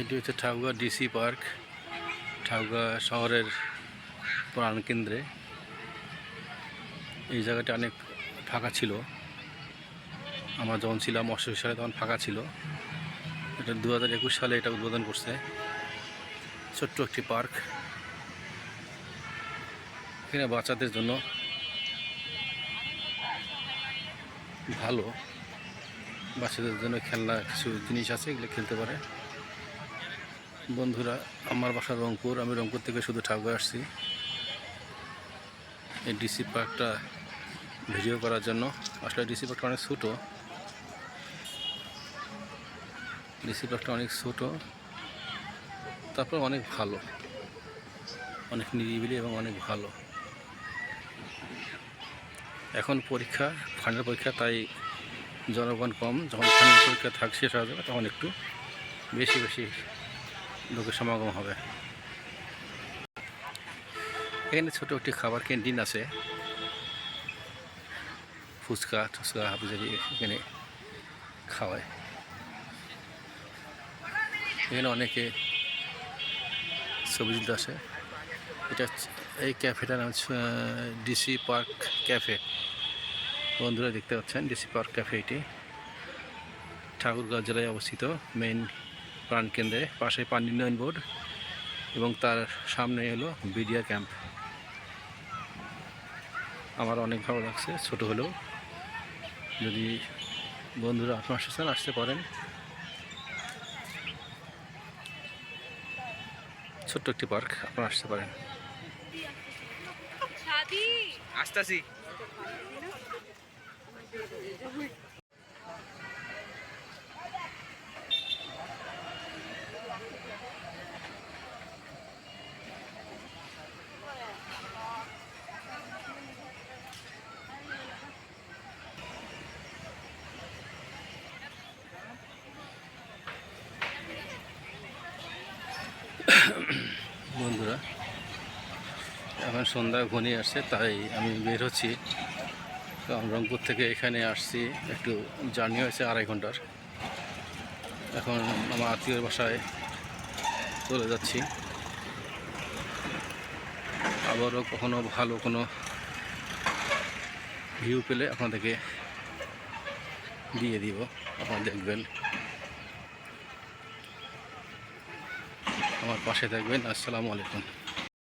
এটি হচ্ছে ঠাউগা DC park ঠাউগা শহরের প্রাণকেন্দ্রে। এই জায়গাটা অনেক ফাঁকা ছিল। আমরা যখন ছিলাম অষ্টআশি সালে তখন ফাঁকা ছিল। এটা দু হাজার একুশ সালে এটা উদ্বোধন করছে। ছোট্ট একটি পার্ক। এখানে বাচ্চাদের জন্য ভালো। বাচ্চাদের জন্য খেলনা কিছু জিনিস আছে, এগুলো খেলতে পারে। বন্ধুরা, আমার বাসা রংপুর। আমি রংপুর থেকে শুধু ঠাকুর আসছি। এই ডিসি পার্কটা ভিডিও করার জন্য। আসলে ডিসি অনেক ছোটো। ডিসি অনেক ছোটো। তারপর অনেক ভালো। অনেক নিরিবিলি এবং অনেক ভালো। এখন পরীক্ষা ফাইনাল পরীক্ষা, তাই জনগণ কম। যখন ফাইনাল পরীক্ষা থাক শেষ যাবে তখন একটু বেশি বেশি লোকের সমাগম হবে। এখানে ছোটো একটি খাবার ক্যান্টিন আছে। ফুচকা টুচকা হাবিজাবি এখানে খাওয়ায়। এখানে অনেকে ছবি তুলতে আসে। এটা এই ক্যাফেটার নাম ডিসি পার্ক ক্যাফে। বন্ধুরা দেখতে পাচ্ছেন, ডিসি পার্ক ক্যাফে এটি। ঠাকুরগাঁও জেলায় অবস্থিত মেইন প্রাণকেন্দ্রে পাশে পানি উন্নয়ন বোর্ড এবং তার সামনে হলো বিডিয়া ক্যাম্প। আমার অনেক ভালো লাগছে, ছোট হলেও। যদি বন্ধুরা আপনার আসতে চান আসতে পারেন। ছোট্ট একটি পার্ক আপনারা আসতে পারেন। আসতাছি বন্ধুরা এখন সন্ধ্যা ঘনিয়ে আসছে, তাই আমি বের হচ্ছি। কারণ রংপুর থেকে এখানে আসছি, একটু জার্নি হয়েছে আড়াই ঘণ্টার। এখন আমার আত্মীয়র বাসায় চলে যাচ্ছি। আবারও কখনো ভালো কোনো ভিউ পেলে আপনাদেরকে দিয়ে দিব, আপনারা দেখবেন। আমার পাশে থাকবেন, আসসালামু আলাইকুম।